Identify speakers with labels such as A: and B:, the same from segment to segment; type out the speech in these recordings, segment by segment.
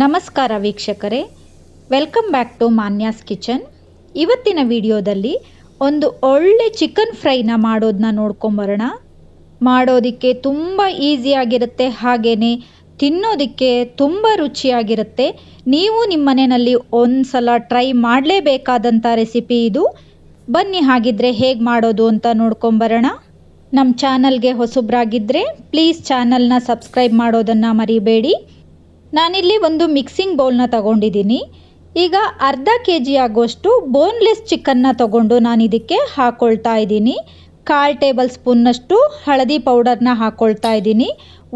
A: ನಮಸ್ಕಾರ ವೀಕ್ಷಕರೇ. Welcome back to Manya's kitchen ಇವತ್ತಿನ ವಿಡಿಯೋದಲ್ಲಿ ಒಂದು ಒಳ್ಳೆ ಚಿಕನ್ ಫ್ರೈನ ಮಾಡೋದನ್ನ ನೋಡ್ಕೊಂಬರೋಣ. ಮಾಡೋದಕ್ಕೆ ತುಂಬ ಈಸಿಯಾಗಿರುತ್ತೆ ಹಾಗೆಯೇ ತಿನ್ನೋದಕ್ಕೆ ತುಂಬ ರುಚಿಯಾಗಿರುತ್ತೆ. ನೀವು ನಿಮ್ಮ ಮನೆಯಲ್ಲಿ ಒಂದು ಸಲ ಟ್ರೈ ಮಾಡಲೇಬೇಕಾದಂಥ ರೆಸಿಪಿ ಇದು. ಬನ್ನಿ, ಹಾಗಿದ್ರೆ ಹೇಗೆ ಮಾಡೋದು ಅಂತ ನೋಡ್ಕೊಂಬರೋಣ. ನಮ್ಮ ಚಾನಲ್ಗೆ ಹೊಸಬ್ರಾಗಿದ್ದರೆ ಪ್ಲೀಸ್ ಚಾನಲ್ನ ಸಬ್ಸ್ಕ್ರೈಬ್ ಮಾಡೋದನ್ನು ಮರಿಬೇಡಿ. ನಾನಿಲ್ಲಿ ಒಂದು ಮಿಕ್ಸಿಂಗ್ ಬೌಲ್ನ ತಗೊಂಡಿದ್ದೀನಿ. ಈಗ ಅರ್ಧ ಕೆ ಜಿ ಆಗುವಷ್ಟು ಬೋನ್ಲೆಸ್ ಚಿಕನ್ನ ತಗೊಂಡು ನಾನು ಇದಕ್ಕೆ ಹಾಕ್ಕೊಳ್ತಾ ಇದ್ದೀನಿ. ಕಾಲು ಟೇಬಲ್ ಸ್ಪೂನ್ನಷ್ಟು ಹಳದಿ ಪೌಡರ್ನ ಹಾಕ್ಕೊಳ್ತಾ ಇದ್ದೀನಿ.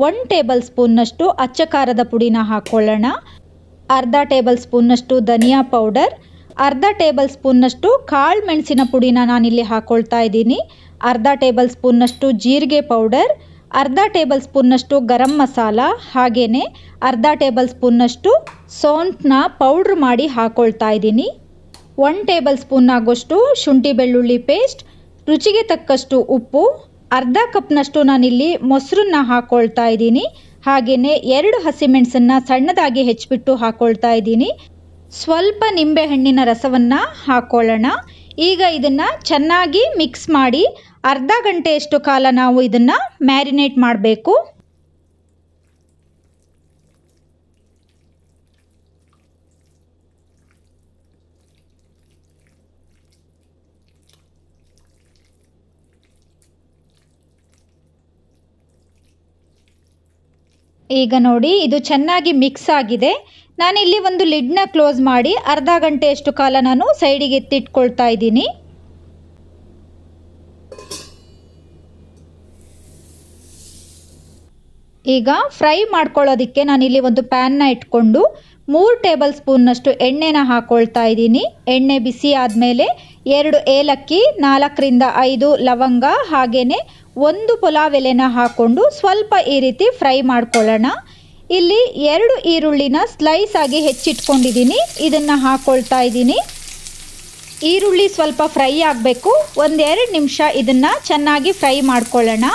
A: ಒನ್ ಟೇಬಲ್ ಸ್ಪೂನ್ನಷ್ಟು ಅಚ್ಚ ಖಾರದ ಪುಡಿನ ಹಾಕ್ಕೊಳ್ಳೋಣ ಅರ್ಧ ಟೇಬಲ್ ಸ್ಪೂನ್ನಷ್ಟು ಧನಿಯಾ ಪೌಡರ್. ಅರ್ಧ ಟೇಬಲ್ ಸ್ಪೂನ್ನಷ್ಟು ಕಾಳು ಮೆಣಸಿನ ಪುಡಿನ ನಾನಿಲ್ಲಿ ಹಾಕ್ಕೊಳ್ತಾ ಇದ್ದೀನಿ. ಅರ್ಧ ಟೇಬಲ್ ಸ್ಪೂನ್ನಷ್ಟು ಜೀರಿಗೆ ಪೌಡರ್. ಅರ್ಧ ಟೇಬಲ್ ಸ್ಪೂನ್ನಷ್ಟು ಗರಂ ಮಸಾಲ ಹಾಗೆಯೇ ಅರ್ಧ ಟೇಬಲ್ ಸ್ಪೂನ್ನಷ್ಟು ಸೋಂಟನ್ನ ಪೌಡ್ರ್ ಮಾಡಿ ಹಾಕ್ಕೊಳ್ತಾ ಇದ್ದೀನಿ. ಒನ್ ಟೇಬಲ್ ಸ್ಪೂನ್ ಆಗೋಷ್ಟು ಶುಂಠಿ ಬೆಳ್ಳುಳ್ಳಿ ಪೇಸ್ಟ್, ರುಚಿಗೆ ತಕ್ಕಷ್ಟು ಉಪ್ಪು, ಅರ್ಧ ಕಪ್ನಷ್ಟು ನಾನಿಲ್ಲಿ ಮೊಸರನ್ನ ಹಾಕ್ಕೊಳ್ತಾ ಇದ್ದೀನಿ. ಹಾಗೆಯೇ ಎರಡು ಹಸಿಮೆಣಸನ್ನು ಸಣ್ಣದಾಗಿ ಹೆಚ್ಚಿಬಿಟ್ಟು ಹಾಕ್ಕೊಳ್ತಾ ಇದ್ದೀನಿ. ಸ್ವಲ್ಪ ನಿಂಬೆಹಣ್ಣಿನ ರಸವನ್ನು ಹಾಕ್ಕೊಳ್ಳೋಣ ಈಗ ಇದನ್ನು ಚೆನ್ನಾಗಿ ಮಿಕ್ಸ್ ಮಾಡಿ ಅರ್ಧ ಗಂಟೆಯಷ್ಟು ಕಾಲ ನಾವು ಇದನ್ನು ಮ್ಯಾರಿನೇಟ್ ಮಾಡಬೇಕು? ಈಗ ನೋಡಿ, ಇದು ಚೆನ್ನಾಗಿ ಮಿಕ್ಸ್ ಆಗಿದೆ. ನಾನಿಲ್ಲಿ ಒಂದು ಲಿಡ್ನ ಕ್ಲೋಸ್ ಮಾಡಿ ಅರ್ಧ ಗಂಟೆಯಷ್ಟು ಕಾಲ ನಾನು ಸೈಡಿಗೆ ಎತ್ತಿಟ್ಕೊಳ್ತಾ ಇದ್ದೀನಿ. ಈಗ ಫ್ರೈ ಮಾಡ್ಕೊಳ್ಳೋದಕ್ಕೆ ನಾನಿಲ್ಲಿ ಒಂದು ಪ್ಯಾನ್ನ ಇಟ್ಕೊಂಡು ಮೂರು ಟೇಬಲ್ ಸ್ಪೂನ್ನಷ್ಟು ಎಣ್ಣೆನ ಹಾಕ್ಕೊಳ್ತಾ ಇದ್ದೀನಿ. ಎಣ್ಣೆ ಬಿಸಿ ಆದಮೇಲೆ ಎರಡು ಏಲಕ್ಕಿ, ನಾಲ್ಕರಿಂದ ಐದು ಲವಂಗ ಹಾಗೆಯೇ ಒಂದು ಪುಲಾವ್ ಎಲೆನ ಹಾಕ್ಕೊಂಡು ಸ್ವಲ್ಪ ಈ ರೀತಿ ಫ್ರೈ ಮಾಡ್ಕೊಳ್ಳೋಣ. ಇಲ್ಲಿ ಎರಡು ಈರುಳ್ಳಿನ ಸ್ಲೈಸ್ ಆಗಿ ಹೆಚ್ಚಿಟ್ಕೊಂಡಿದ್ದೀನಿ. ಇದನ್ನು ಹಾಕ್ಕೊಳ್ತಾ ಇದ್ದೀನಿ. ಈರುಳ್ಳಿ ಸ್ವಲ್ಪ ಫ್ರೈ ಆಗಬೇಕು. ಒಂದೆರಡು ನಿಮಿಷ ಇದನ್ನು ಚೆನ್ನಾಗಿ ಫ್ರೈ ಮಾಡ್ಕೊಳ್ಳೋಣ.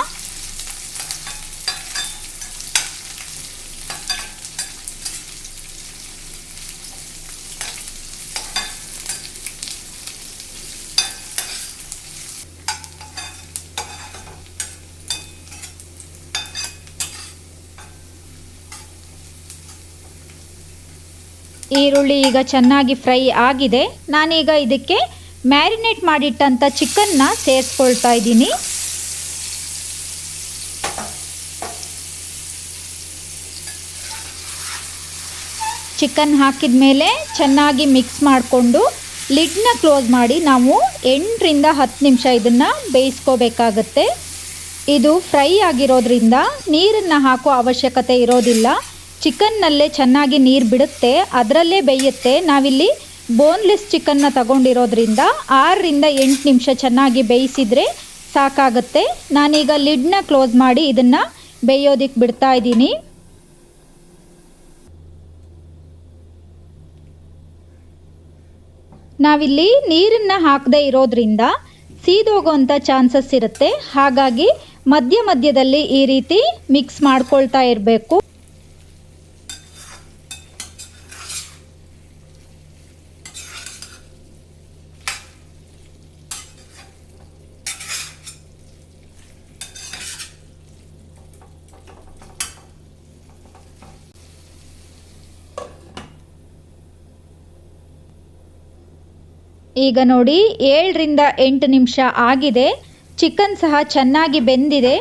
A: ಈರುಳ್ಳಿ ಈಗ ಚೆನ್ನಾಗಿ ಫ್ರೈ ಆಗಿದೆ. ನಾನೀಗ ಇದಕ್ಕೆ ಮ್ಯಾರಿನೇಟ್ ಮಾಡಿಟ್ಟಂಥ ಚಿಕನ್ನ ಸೇರಿಸ್ಕೊಳ್ತಾ ಇದ್ದೀನಿ. ಚಿಕನ್ ಹಾಕಿದ ಮೇಲೆ ಚೆನ್ನಾಗಿ ಮಿಕ್ಸ್ ಮಾಡಿಕೊಂಡು ಲಿಡ್ನ ಕ್ಲೋಸ್ ಮಾಡಿ ನಾವು ಎಂಟರಿಂದ ಹತ್ತು ನಿಮಿಷ ಇದನ್ನು ಬೇಯಿಸ್ಕೋಬೇಕಾಗತ್ತೆ. ಇದು ಫ್ರೈ ಆಗಿರೋದ್ರಿಂದ ನೀರನ್ನು ಹಾಕೋ ಅವಶ್ಯಕತೆ ಇರೋದಿಲ್ಲ. ಚಿಕನ್ನಲ್ಲೇ ಚೆನ್ನಾಗಿ ನೀರು ಬಿಡುತ್ತೆ, ಅದರಲ್ಲೇ ಬೇಯುತ್ತೆ. ನಾವಿಲ್ಲಿ ಬೋನ್ಲೆಸ್ ಚಿಕನ್ನ ತಗೊಂಡಿರೋದ್ರಿಂದ ಆರರಿಂದ ಎಂಟು ನಿಮಿಷ ಚೆನ್ನಾಗಿ ಬೇಯಿಸಿದರೆ ಸಾಕಾಗುತ್ತೆ. ನಾನೀಗ ಲಿಡ್ನ ಕ್ಲೋಸ್ ಮಾಡಿ ಇದನ್ನು ಬೇಯೋದಕ್ಕೆ ಬಿಡ್ತಾ ಇದ್ದೀನಿ. ನಾವಿಲ್ಲಿ ನೀರನ್ನು ಹಾಕದೇ ಇರೋದ್ರಿಂದ ಸೀದೋಗೋವಂಥ ಚಾನ್ಸಸ್ ಇರುತ್ತೆ. ಹಾಗಾಗಿ ಮಧ್ಯ ಮಧ್ಯದಲ್ಲಿ ಈ ರೀತಿ ಮಿಕ್ಸ್ ಮಾಡ್ಕೊಳ್ತಾ ಇರಬೇಕು. ಈಗ ನೋಡಿ, ಏಳರಿಂದ ಎಂಟು ನಿಮಿಷ ಆಗಿದೆ. ಚಿಕನ್ ಸಹ ಚೆನ್ನಾಗಿ ಬೆಂದಿದೆ.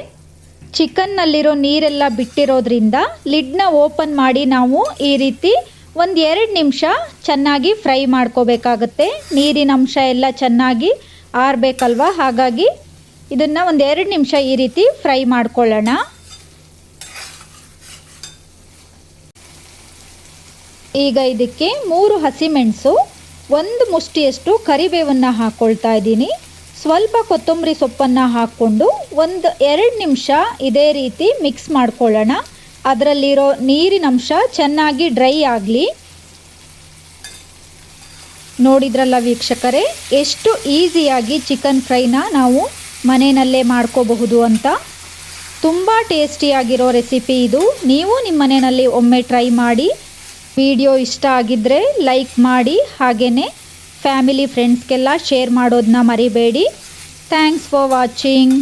A: ಚಿಕನ್ನಲ್ಲಿರೋ ನೀರೆಲ್ಲ ಬಿಟ್ಟಿರೋದ್ರಿಂದ ಲಿಡ್ನ ಓಪನ್ ಮಾಡಿ ನಾವು ಈ ರೀತಿ ಒಂದು ಎರಡು ನಿಮಿಷ ಚೆನ್ನಾಗಿ ಫ್ರೈ ಮಾಡ್ಕೋಬೇಕಾಗತ್ತೆ. ನೀರಿನ ಅಂಶ ಎಲ್ಲ ಚೆನ್ನಾಗಿ ಆರಬೇಕಲ್ವ? ಹಾಗಾಗಿ ಇದನ್ನು ಒಂದು ಎರಡು ನಿಮಿಷ ಈ ರೀತಿ ಫ್ರೈ ಮಾಡ್ಕೊಳ್ಳೋಣ. ಈಗ ಇದಕ್ಕೆ ಮೂರು ಹಸಿಮೆಣಸು ಒಂದು ಮುಷ್ಟಿಯಷ್ಟು ಕರಿಬೇವನ್ನು ಹಾಕ್ಕೊಳ್ತಾ ಇದ್ದೀನಿ. ಸ್ವಲ್ಪ ಕೊತ್ತಂಬರಿ ಸೊಪ್ಪನ್ನು ಹಾಕ್ಕೊಂಡು ಒಂದು ಎರಡು ನಿಮಿಷ ಇದೇ ರೀತಿ ಮಿಕ್ಸ್ ಮಾಡ್ಕೊಳ್ಳೋಣ. ಅದರಲ್ಲಿರೋ ನೀರಿನಂಶ ಚೆನ್ನಾಗಿ ಡ್ರೈ ಆಗಲಿ. ನೋಡಿದ್ರಲ್ಲ ವೀಕ್ಷಕರೇ, ಎಷ್ಟು ಈಸಿಯಾಗಿ ಚಿಕನ್ ಫ್ರೈನ ನಾವು ಮನೆಯಲ್ಲೇ ಮಾಡ್ಕೋಬಹುದು ಅಂತ. ತುಂಬ ಟೇಸ್ಟಿಯಾಗಿರೋ ರೆಸಿಪಿ ಇದು. ನೀವು ನಿಮ್ಮ ಮನೆಯಲ್ಲಿ ಒಮ್ಮೆ ಟ್ರೈ ಮಾಡಿ. ವಿಡಿಯೋ ಇಷ್ಟ ಆಗಿದ್ದರೆ ಲೈಕ್ ಮಾಡಿ ಹಾಗೇ ಫ್ಯಾಮಿಲಿ ಫ್ರೆಂಡ್ಸ್ಗೆಲ್ಲ ಶೇರ್ ಮಾಡೋದನ್ನ ಮರಿಬೇಡಿ. Thanks for watching